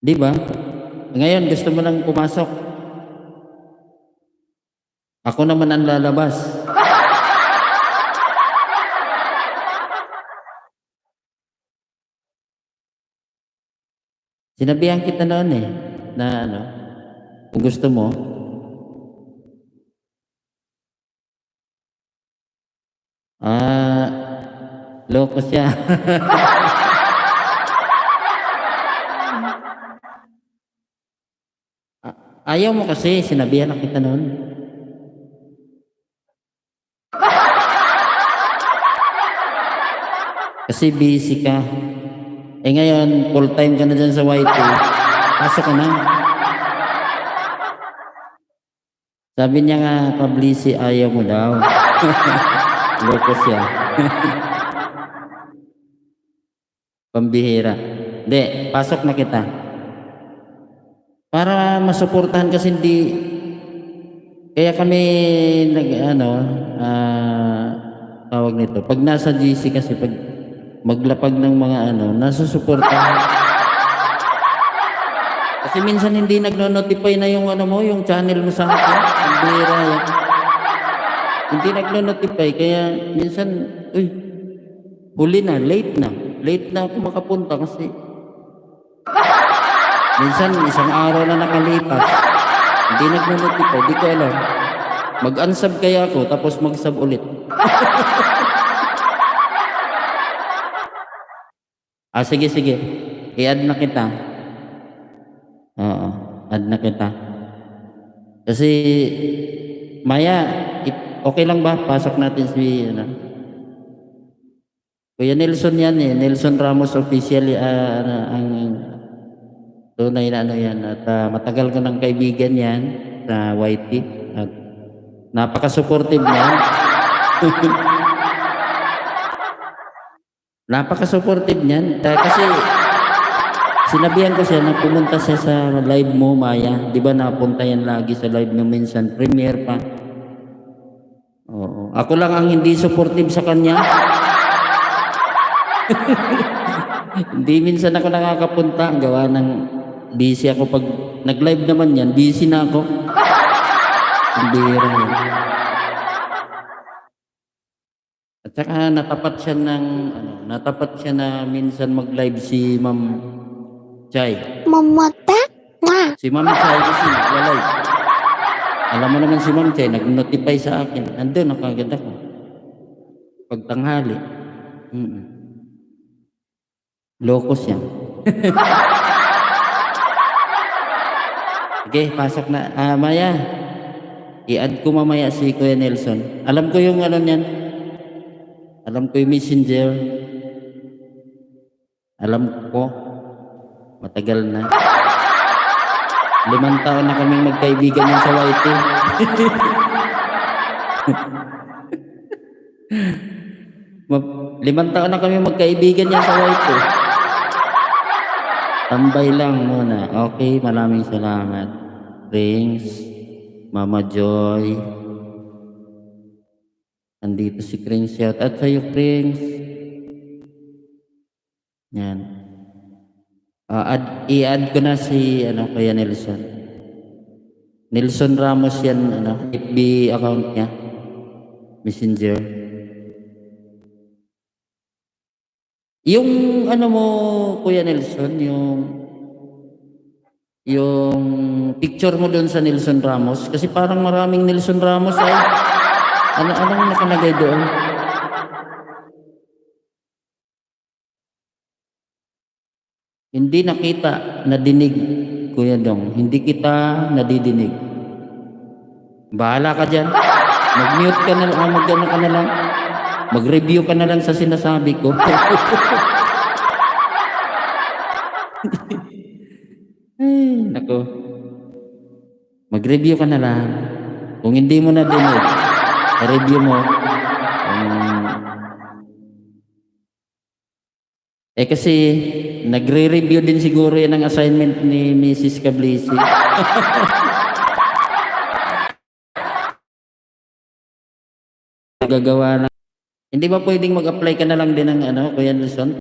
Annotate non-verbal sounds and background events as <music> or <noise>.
Di ba? Ngayon, gusto mo lang pumasok. Ako naman ang lalabas. <laughs> Sinabihan kita noon eh, na ano, kung gusto mo, ah, loko siya. <laughs> Ayaw mo kasi, sinabihan na kita noon. Kasi busy ka. Eh ngayon, full time ka na dyan sa YT. Pasok ka na. Sabi niya nga, Pablisi, ayaw mo daw. <laughs> Loko siya. <laughs> Pambihira. Hindi, pasok na kita. Para masuportahan kasi hindi... Kaya kami nag ano, ah, tawag nito. Pag nasa GC kasi, pag maglapag ng mga ano, nasa suportahan. Kasi minsan hindi nagno-notify na yung ano mo, yung channel mo sa akin. Ang bira. Hindi nagno-notify, kaya minsan, uy, huli na, late na. Late na ako makapunta kasi minsan isang araw na nakalipas. Hindi nagno-notify, di ko alam. Mag-unsub kaya ako, tapos mag-sub ulit. <laughs> ah, sige, sige. I-add na kita. Oo, add na kita. Kasi, Maya, okay lang ba? Pasok natin si, ano, Kuya Nelson yan eh. Nelson Ramos official ah, ano, ang tunay na ano yan. At ah, matagal ko ng kaibigan yan sa YT. At napaka-supportive niyan. <laughs> napaka-supportive niyan. Ah, kasi sinabihan ko siya na pumunta siya sa live mo, Maya. Di ba napunta yan lagi sa live mo minsan. Premiere pa. Oo. Ako lang ang hindi supportive sa kanya. <laughs> Hindi minsan ako nakakapunta. Ang gawa ng busy ako pag nag-live naman yan. Busy na ako. Hindi yan. At saka natapat siya ng ano, natapat siya na minsan mag-live si Ma'am Chay. Mamata nga. Si Ma'am Chay kasi nagla-live. Alam mo naman si Ma'am Chay, nag-notify sa akin. Andun, nakagad ako. Pagtanghali. Mm Loko siya. Sige, pasok na. Ah, Maya. I-add ko mamaya si Kuya Nelson. Alam ko yung ano niyan. Alam ko yung messenger. Alam ko. Matagal na. Limang taon na kaming magkaibigan yan sa YT. <laughs> Ma- Limang taon na kami magkaibigan yan sa YT. Tambay lang muna. Okay, maraming salamat. Rings, Mama Joy. Andito si Krings. Shout out sa'yo, Krings. Yan. Ah, add, i-add ko na si ano kaya Nelson. Nelson Ramos yan ano, FB account niya. Messenger. Yung ano mo Kuya Nelson, yung yung picture mo doon sa Nelson Ramos kasi parang maraming Nelson Ramos ay ano anong nakalagay doon? Hindi nakita, nadinig, Kuya Dong. Hindi kita nadidinig. Bahala ka dyan. Mag-mute ka na lang, ah, ka na lang. Mag-review ka na lang sa sinasabi ko. <laughs> Ay, nako. Mag-review ka na lang. Kung hindi mo na dinig, review mo. Um, eh kasi, nagre-review din siguro yan ang assignment ni Mrs. Cablisi. <laughs> Gagawa na. Hindi ba pwedeng mag-apply ka na lang din ng ano, Kuya Nelson?